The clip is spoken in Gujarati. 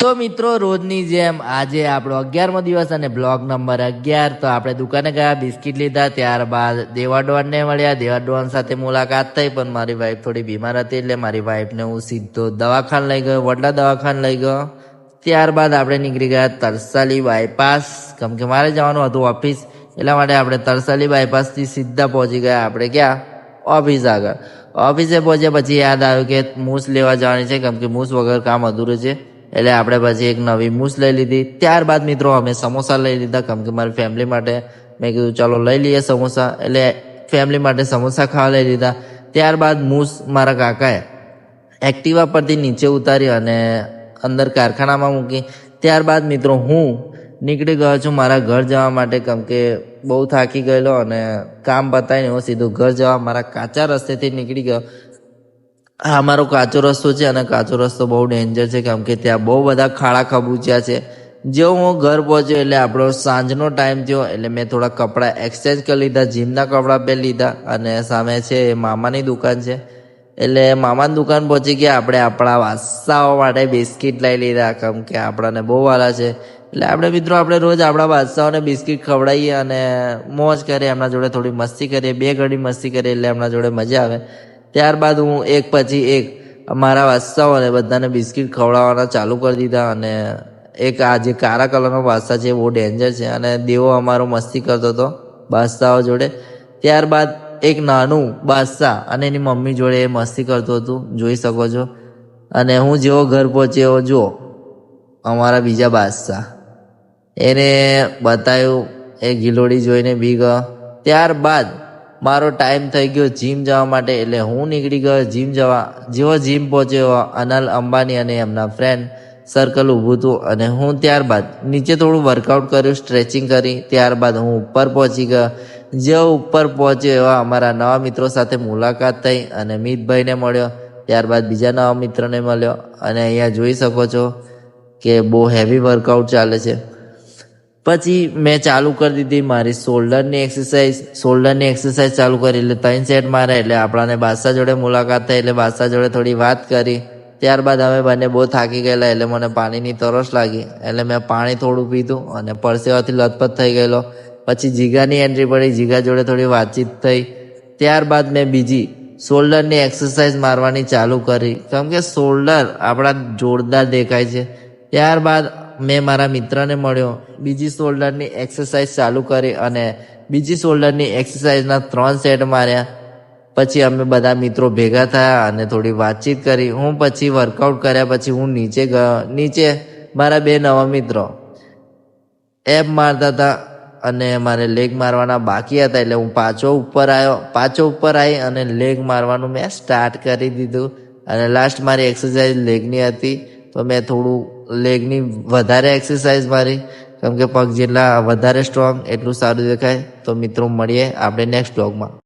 તો મિત્રો, રોજની જેમ આજે આપણો અગિયારમો દિવસ અને બ્લોગ નંબર અગિયાર. તો આપણે દુકાને ગયા, બિસ્કિટ લીધા, ત્યારબાદ દેવાડવાનને મળ્યા. દેવાડવાન સાથે મુલાકાત થઈ, પણ મારી વાઈફ થોડી બીમાર હતી એટલે મારી વાઈફને હું સીધો દવાખાને લઈ ગયો, વડલા દવાખાને લઈ ગયો. ત્યારબાદ આપણે નીકળી ગયા તરસાલી બાયપાસ કેમ કે મારે જવાનું હતું ઓફિસ, એટલા માટે આપણે તરસાલી બાયપાસથી સીધા પહોંચી ગયા. આપણે ક્યાં? ઓફિસ આગળ. ઓફિસે પહોંચ્યા પછી યાદ આવ્યું કે મૂસ લેવા જવાની છે, કેમ કે મૂસ વગર કામ અધૂરું છે. એટલે આપણે પછી એક નવી મૂસ લઈ લીધી. ત્યારબાદ મિત્રો અમે સમોસા લઈ લીધા, કેમ કે મારી ફેમિલી માટે મેં કીધું, ચાલો લઈ લઈએ સમોસા. એટલે ફેમિલી માટે સમોસા ખાવા લઈ લીધા. ત્યારબાદ મૂસ મારા કાકાએ એક્ટિવા પરથી નીચે ઉતારી અને અંદર કારખાનામાં મૂકી. ત્યારબાદ મિત્રો હું નીકળી ગયો છું મારા ઘર જવા માટે, કેમ કે બહુ થાકી ગયેલો અને કામ બતાવીને હું સીધું ઘર જવા મારા કાચા રસ્તેથી નીકળી ગયો. આ મારો કાચો રસ્તો છે અને કાચો રસ્તો બહુ ડેન્જર છે, કેમ કે ત્યાં બહુ બધા ખાડા ખબૂચ્યા છે. જેવો હું ઘર પહોંચ્યો એટલે આપણો સાંજનો ટાઈમ થયો, એટલે મેં થોડા કપડાં એક્સચેન્જ કરી લીધા જીમના કપડાં પહેરી લીધા અને સામે છે એ મામાની દુકાન છે. એટલે મામાની દુકાન પહોંચી ગયા, આપણે આપણા વાસાઓ માટે બિસ્કિટ લઈ લીધા, કેમ કે આપણાને બહુ વાલા છે. એટલે આપણે મિત્રો, આપણે રોજ આપણા બાદશાહોને બિસ્કિટ ખવડાવીએ અને મોજ કરીએ, એમના જોડે થોડી મસ્તી કરીએ, બે ઘડી મસ્તી કરીએ, એટલે એમના જોડે મજા આવે. ત્યારબાદ હું એક પછી એક મારા વાસ્તાઓને બધાને બિસ્કિટ ખવડાવવાના ચાલુ કરી દીધા અને એક આ જે કાળા કલરનો બાદશાહ છે બહુ ડેન્જર છે અને દેવો અમારો મસ્તી કરતો હતો બાદશાહો જોડે. ત્યારબાદ એક નાનું બાદશાહ અને એની મમ્મી જોડે એ મસ્તી કરતું હતું. જોઈ શકો છો. અને હું જેવો ઘર પહોંચ્યો, જુઓ, અમારા બીજા બાદશાહ એને બતાવ્યું એ ગિલોડી જોઈને બી ગયો ત્યારબાદ મારો ટાઈમ થઈ ગયો જીમ જવા માટે એટલે હું નીકળી ગયો જીમ જવા, જેવો જીમ પહોંચ્યો અનલ અંબાની અને એમના ફ્રેન્ડ સર્કલ ઊભું હતું અને હું ત્યારબાદ નીચે થોડું વર્કઆઉટ કર્યું સ્ટ્રેચિંગ કરી. ત્યારબાદ હું ઉપર પહોંચી ગયો. જેવો ઉપર પહોંચ્યો એવા અમારા નવા મિત્રો સાથે મુલાકાત થઈ અને મિતભાઈને મળ્યો. ત્યારબાદ બીજા નવા મિત્રને મળ્યો. અને અહીંયા જોઈ શકો છો કે બહુ હેવી વર્કઆઉટ ચાલે છે. પછી મેં ચાલુ કરી દીધી મારી શોલ્ડરની એક્સરસાઇઝ શોલ્ડરની એક્સરસાઇઝ ચાલુ કરી એટલે ત્રણ સેટ મારે, એટલે આપણાને બાદશાહ જોડે મુલાકાત થઈ, એટલે બાદશાહ જોડે થોડી વાત કરી. ત્યારબાદ અમે બંને બહુ થાકી ગયેલા, એટલે મને પાણીની તરસ લાગી. એટલે મેં પાણી થોડું પીધું અને પરસેવાથી લથપથ થઈ ગયેલો. પછી જીગાની એન્ટ્રી પડી, જીગા જોડે થોડી વાતચીત થઈ. ત્યારબાદ મેં બીજી શોલ્ડરની એક્સરસાઇઝ મારવાની ચાલુ કરી. કેમ કે શોલ્ડર આપણા જોરદાર દેખાય છે. ત્યારબાદ મેં મારા મિત્રને મળ્યો. બીજી શોલ્ડરની એક્સરસાઇઝ ચાલુ કરી અને બીજી શોલ્ડરની એક્સરસાઇઝના ત્રણ સેટ માર્યા. પછી અમે બધા મિત્રો ભેગા થયા અને થોડી વાતચીત કરી. હું પછી વર્કઆઉટ કર્યા પછી હું નીચે ગયો નીચે મારા બે નવા મિત્રો એપ મારતા હતા અને મારે લેગ મારવાના બાકી હતા એટલે હું પાછો ઉપર આવ્યો. પાછો ઉપર આવી અને લેગ મારવાનું મેં સ્ટાર્ટ કરી દીધું. અને લાસ્ટ મારી એક્સરસાઇઝ લેગની હતી. તો મેં થોડું લેગની વધારે એક્સરસાઇઝ મારી. કેમ કે પગ જેટલા વધારે સ્ટ્રોંગ એટલું સારું દેખાય. તો મિત્રો, મળીએ આપણે નેક્સ્ટ બ્લોગમાં